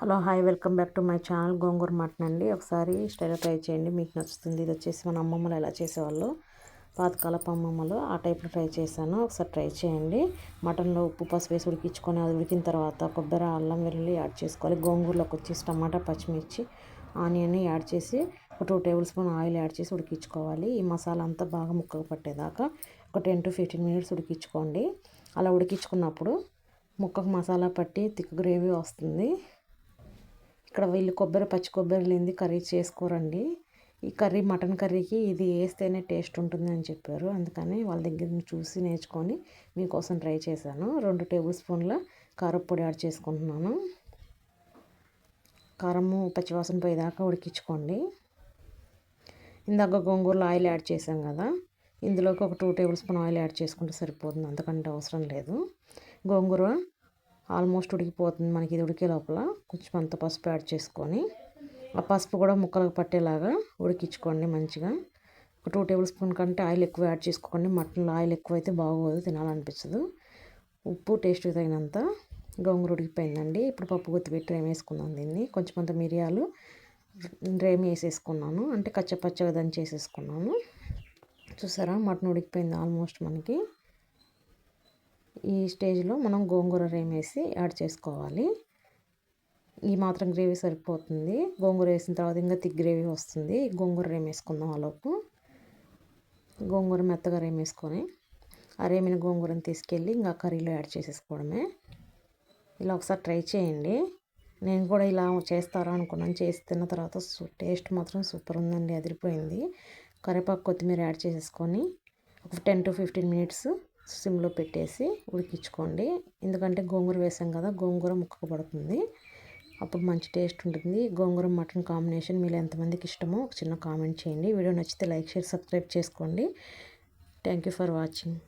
Hello hi welcome back to my channel gongura mutton అండి. ఒకసారి style try చేయండి మీకు నచ్చుతుంది. ఇది వచ్చేసి మన అమ్మమ్మలు ఎలా చేసేవాళ్ళు పాతకాలపు అమ్మమ్మలు ఆ టైప్లో ట్రై చేశాను. ఒకసారి ట్రై చేయండి. మటన్లో ఉప్పు పసుపు వేసి ఉడికించుకొని అది ఉడికిన తర్వాత కొబ్బరి అల్లం వెల్లుల్లి యాడ్ చేసుకోవాలి. గోంగూరలోకి వచ్చేసి టమాటా పచ్చిమిర్చి ఆనియన్ యాడ్ చేసి ఒక two tablespoon oil add చేసి ఉడికించుకోవాలి. ఈ మసాలా అంతా బాగా ముక్కకు పట్టేదాకా ఒక టెన్ టు ఫిఫ్టీన్ మినిట్స్ ఉడికించుకోండి. అలా ఉడికించుకున్నప్పుడు ముక్కకు మసాలా పట్టి థిక్ గ్రేవీ వస్తుంది. ఇక్కడ వీళ్ళు కొబ్బరి పచ్చి కొబ్బరి లేనిది కర్రీ చేసుకోరండి. ఈ కర్రీ మటన్ కర్రీకి ఇది వేస్తేనే టేస్ట్ ఉంటుంది అని చెప్పారు. అందుకని వాళ్ళ దగ్గర చూసి నేర్చుకొని మీకోసం ట్రై చేశాను. రెండు టేబుల్ స్పూన్ల కారపొడి యాడ్ చేసుకుంటున్నాను. కారము పచ్చివాసన పోయేదాకా ఉడికించుకోండి. ఇందాక గోంగూరలో ఆయిల్ యాడ్ చేసాం కదా ఇందులోకి ఒక two tablespoon oil add చేసుకుంటే సరిపోతుంది అంతకంటే అవసరం లేదు. గోంగూర ఆల్మోస్ట్ ఉడికిపోతుంది. మనకి ఇది ఉడికే లోపల కొంచెం అంత పసుపు యాడ్ చేసుకొని ఆ పసుపు కూడా ముక్కలకు పట్టేలాగా ఉడికించుకోండి మంచిగా. ఒక టూ టేబుల్ స్పూన్ కంటే ఆయిల్ ఎక్కువ యాడ్ చేసుకోండి మటన్లో ఆయిల్ ఎక్కువ అయితే బాగోదు తినాలనిపించదు ఉప్పు టేస్ట్ తగినంత గోంగూర ఉడికిపోయిందండి. ఇప్పుడు పప్పు గుత్తి పెట్టి వేసుకున్నాను దీన్ని. కొంచెం కొంత మిరియాలు రేమి వేసేసుకున్నాను. అంటే కచ్చపచ్చగా దంచి చేసేసుకున్నాను చూసారా? మటన్ ఉడికిపోయింది ఆల్మోస్ట్ మనకి. ఈ స్టేజ్లో మనం గోంగూర రేమేసి యాడ్ చేసుకోవాలి. ఈ మాత్రం గ్రేవీ సరిపోతుంది. గోంగూర వేసిన తర్వాత ఇంకా థిక్ గ్రేవీ వస్తుంది. గోంగూర రేమేసుకుందాం ఆలోపు గోంగూర మెత్తగా రేమేసుకొని ఆ రేమిన గోంగూరని తీసుకెళ్ళి ఇంకా కర్రీలో యాడ్ చేసేసుకోవడమే. ఇలా ఒకసారి ట్రై చేయండి. నేను కూడా ఇలా చేస్తారా అనుకున్నాను. చేసి తిన్న తర్వాత టేస్ట్ మాత్రం సూపర్ ఉందండి. అదిరిపోయింది. కరివేపాకు కొత్తిమీర యాడ్ చేసేసుకొని ఒక టెన్ టు ఫిఫ్టీన్ మినిట్స్ సిమ్లో పెట్టేసి ఉడికించుకోండి. ఎందుకంటే గోంగూర వేసాం కదా గోంగూర ముక్కకు పడుతుంది. అప్పుడు మంచి టేస్ట్ ఉంటుంది. గోంగూర మటన్ కాంబినేషన్ మీరు ఎంతమందికి ఇష్టమో ఒక చిన్న కామెంట్ చేయండి. వీడియో నచ్చితే లైక్ షేర్ సబ్స్క్రైబ్ చేసుకోండి. Thank you for watching.